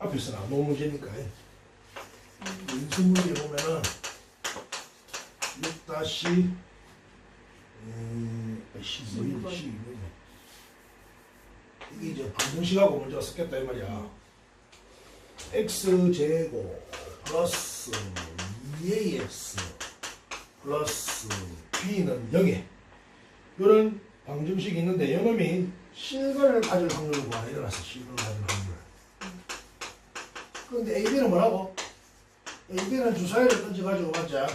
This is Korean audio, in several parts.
안 놓은 문제니까. 연습 문제 보면은 6 다시 음, 12, 12번. 12. 이게 이제 방정식하고 문제가 섞였다 이 말이야. x 제곱 플러스 2ax 플러스 b는 0에 이런 방정식이 있는데 이놈이 실근을 가질 확률을 일어났어 실근을 가질 그런데 AB는 뭐라고? AB는 주사위를 던져가지고 맞자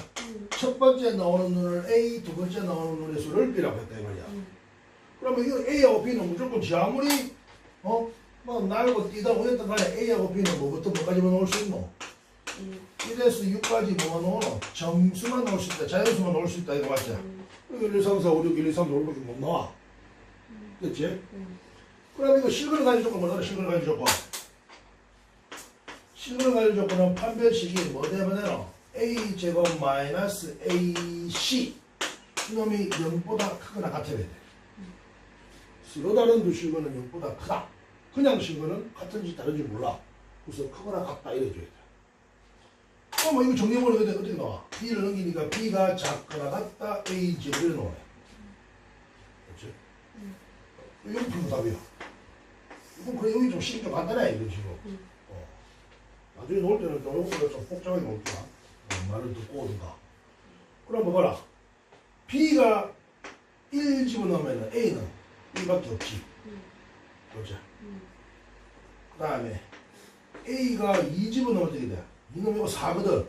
첫 번째 나오는 눈을 A 두 번째 나오는 눈의 수를 B라고 했다 이 말이야 그러면 이거 A하고 B는 무조건 지 아무리 어? 뭐 날고 뛰다 오였던 간에 A하고 B는 뭐부터 뭐까지만 나올 수 있노? 1에서 6까지 뭐가 나오노? 정수만 나올 수 있다 자연수만 나올 수 있다 이거 맞지? 1, 2, 3, 4, 5, 6, 1, 2, 3, 4, 5, 6밖에 못 나와 그렇지? 그럼 이거 실근을 가진 조건 뭐더라 실근을 가진 조건 실근을 가진 조건은 판별식이 뭐 되노? A 제곱 마이너스 AC 이놈이 0보다 크거나 같아야 돼 서로 다른 두 실근은 0보다 크다 그냥 실근은 같은지 다른지 몰라 그래서 크거나 같다 이래줘야 돼 그럼 뭐 이거 정리해보면 어떻게, 어떻게 나와? B를 넘기니까 B가 작거나 같다 A 제곱 이래 나오네 그렇지? 이거 풀면 답이야 이건 그래 여기 좀 식이 좀 간단해 이런 식으로 어. 나중에 놓을 때는 좀 요거보다 좀 복잡하게 놓을게야. 어, 말을 듣고 오든가 그럼 뭐 봐라. B가 1 집어넣으면 A는 1밖에 없지. 그렇지? 그 다음에 A가 2 집어넣으면 어떻게 돼? 이놈 이거 4거든.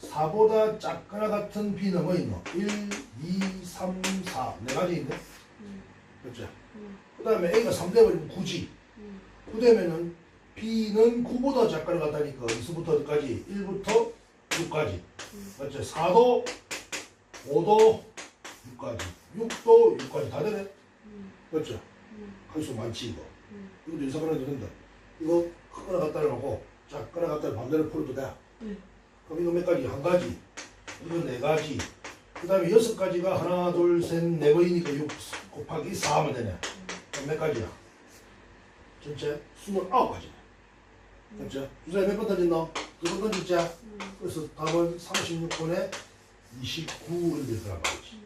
4보다 작거나 같은 B는 뭐 있노? 1, 2, 3, 4 네 가지 있네 그렇지? 그 다음에 A가 3 돼버리면 9지. 9 되면은 B는 9보다 작거나 같다니까 2수부터 어디까지? 1부터 6까지 맞죠? 4도 5도 6까지 6도 6까지 다 되네 맞죠? 할수 많지 이거 이것도 인사하면 된다 이거 크거나 같다를 하고 작거나 같다를 반대로 풀어도 돼 네. 그럼 이거 몇 가지? 한 가지 이거 네 가지 그 다음에 여섯 가지가 하나 둘 셋 네 번이니까 6 곱하기 4 하면 되네 그럼 몇 가지야? 전체 29가지네 맞죠? 주사위 몇번 던졌노? 두번 던졌지? 그래서 답은 36분에 29일 될 거란 말이지